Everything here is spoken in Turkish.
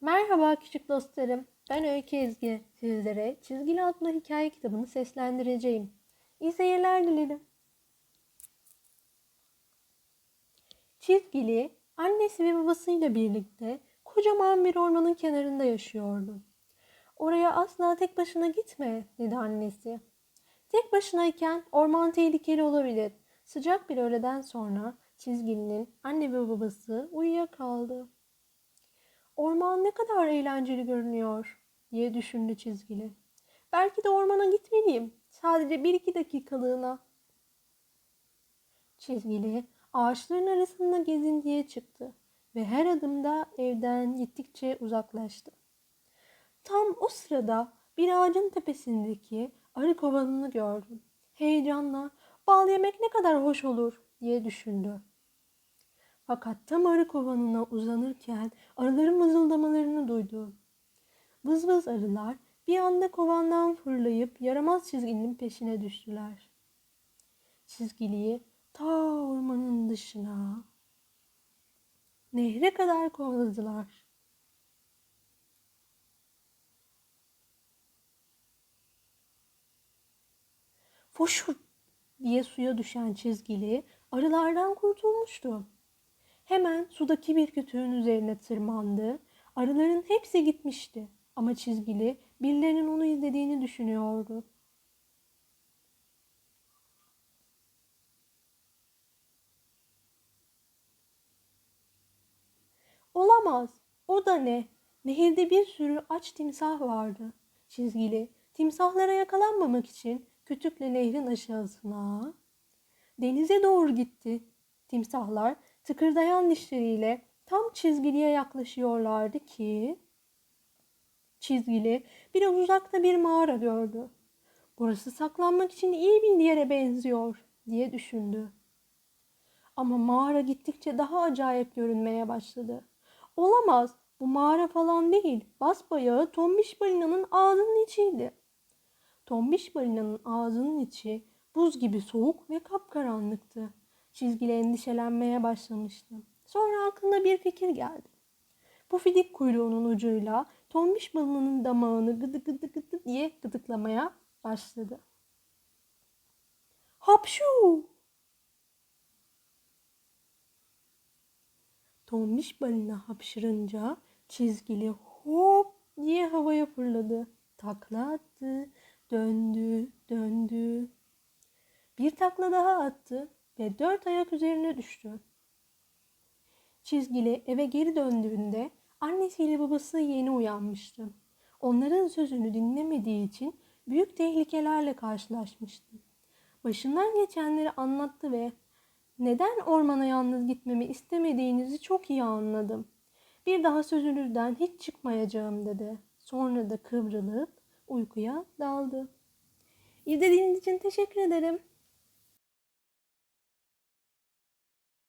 Merhaba küçük dostlarım. Ben Öykü Ezgi. Sizlere Çizgili adlı hikaye kitabını seslendireceğim. İyi seyirler dilerim. Çizgili annesi ve babasıyla birlikte kocaman bir ormanın kenarında yaşıyordu. Oraya asla tek başına gitme dedi annesi. Tek başınayken orman tehlikeli olabilir. Sıcak bir öğleden sonra Çizgili'nin anne ve babası uyuyakaldı. Orman ne kadar eğlenceli görünüyor diye düşündü çizgili. Belki de ormana gitmeliyim. Sadece bir iki dakikalığına. Çizgili ağaçların arasında gezintiye çıktı ve her adımda evden gittikçe uzaklaştı. Tam o sırada bir ağacın tepesindeki arı kovanını gördü. Heyecanla bal yemek ne kadar hoş olur diye düşündü. Fakat tam arı kovanına uzanırken arıların mızıldamalarını duydu. Vız vız arılar bir anda kovandan fırlayıp yaramaz çizginin peşine düştüler. Çizgiliyi ta ormanın dışına, nehre kadar kovaladılar. Foşur diye suya düşen çizgili arılardan kurtulmuştu. Hemen sudaki bir kütüğün üzerine tırmandı. Arıların hepsi gitmişti ama çizgili birilerinin onu izlediğini düşünüyordu. Olamaz. O da ne? Nehirde bir sürü aç timsah vardı. Çizgili timsahlara yakalanmamak için kütükle nehrin aşağısına denize doğru gitti. Timsahlar tıkırdayan dişleriyle tam çizgiliye yaklaşıyorlardı ki çizgili biraz uzakta bir mağara gördü. Burası saklanmak için iyi bir yere benziyor diye düşündü. Ama mağara gittikçe daha acayip görünmeye başladı. Olamaz, bu mağara falan değil. Basbayağı tombiş balinanın ağzının içiydi. Tombiş balinanın ağzının içi buz gibi soğuk ve kapkaranlıktı. Çizgili endişelenmeye başlamıştı. Sonra aklına bir fikir geldi. Bu fidik kuyruğunun ucuyla tombiş balınının damağını gıdı gıdı gıdı diye gıdıklamaya başladı. Hapşu! Tombiş balina hapşırınca çizgili hop diye havaya fırladı. Takla attı, döndü, döndü. Bir takla daha attı ve dört ayak üzerine düştü. Çizgili eve geri döndüğünde annesiyle babası yeni uyanmıştı. Onların sözünü dinlemediği için büyük tehlikelerle karşılaşmıştı. Başından geçenleri anlattı ve neden ormana yalnız gitmemi istemediğinizi çok iyi anladım. Bir daha sözünüzden hiç çıkmayacağım dedi. Sonra da kıvrılıp uykuya daldı. İzlediğiniz için teşekkür ederim.